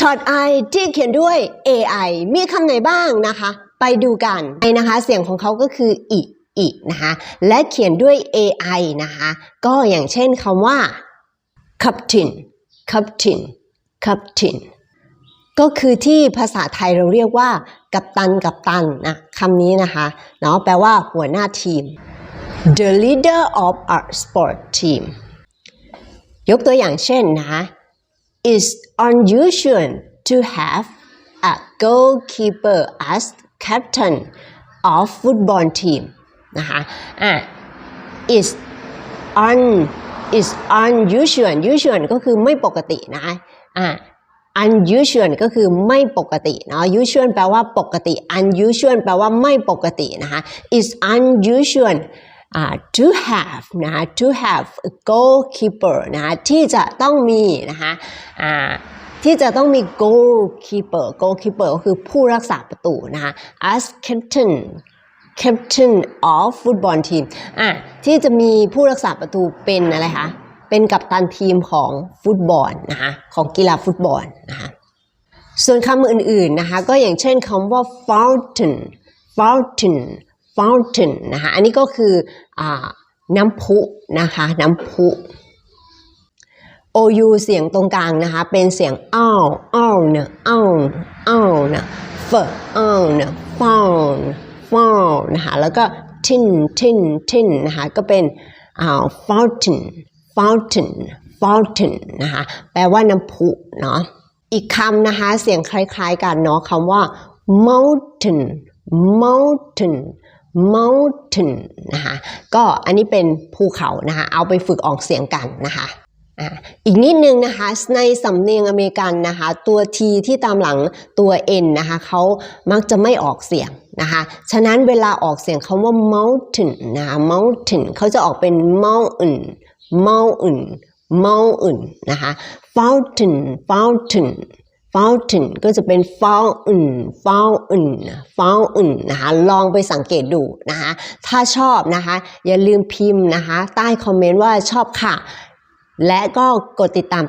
ช็อตไอที่เขียนด้วย AI มีคำไหนบ้างนะคะ ไปดูกันไอนะคะ เสียงของเขาก็คืออีอีนะคะ และเขียนด้วย AI นะคะ ก็อย่างเช่นคำว่า captain captain captain ก็คือที่ภาษาไทยเราเรียกว่า กัปตันกัปตันนะคำนี้นะคะเนาะแปลว่าหัวหน้าทีม the leader of our sport team ยกตัวอย่างเช่นนะคะ It's unusual to have a goalkeeper as captain of football team นะคะอะ is un is unusual usual ก็คือไม่ปกตินะอะ unusual ก็คือไม่ปกติเนาะ usual แปลว่าปกติ unusual แปลว่าไม่ปกตินะคะ is unusual to have นะคะ to have a goalkeeper นะคะที่จะต้องมีนะคะอ่าที่จะต้องมี goalkeeper goalkeeper ก็คือผู้รักษาประตูนะคะ as captain captain of football team อะที่จะมีผู้รักษาประตูเป็นอะไรคะ เป็นกัปตันทีมของฟุตบอลนะคะของกีฬาฟุตบอลนะคะส่วนคำอื่นๆนะคะก็อย่างเช่นคำว่า fountain fountain fountain นะคะอันนี้ก็คืออน้ำพุนะคะน้ำพุ OU เสียงตรงกลางนะคะ เป็นเสียงอ้าวอ้าวเนอะอ้าวอ้าวนะเฟออ้าวเนอะฟาวฟาวนะคะแล้วก็ทินทินทินนะคะก็เป็นอ่า fountain fountain fountain นะคะแปลว่าน้ำพุเนาะอีกคำนะคะ เสียงคล้ายๆกันเนาะคำว่า mountain mountain mountain นะคะก็อันนี้เป็นภูเขานะคะเอาไปฝึกออกเสียงกันนะคะอีกนิดนึงนะคะในสำเนียงอเมริกันนะคะตัว T ที่ตามหลังตัว N นะคะเขามักจะไม่ออกเสียงนะคะฉะนั้นเวลาออกเสียงคำว่า mountain นะคะ mountain เขาจะออกเป็น mountain mountain mountain นะคะ fountain fountain fountain ก็จะเป็น fountain fountain fountain นะคะลองไปสังเกตดูนะคะถ้าชอบนะคะอย่าลืมพิมพ์นะคะใต้คอมเมนต์ว่าชอบค่ะ และก็กดติดตาม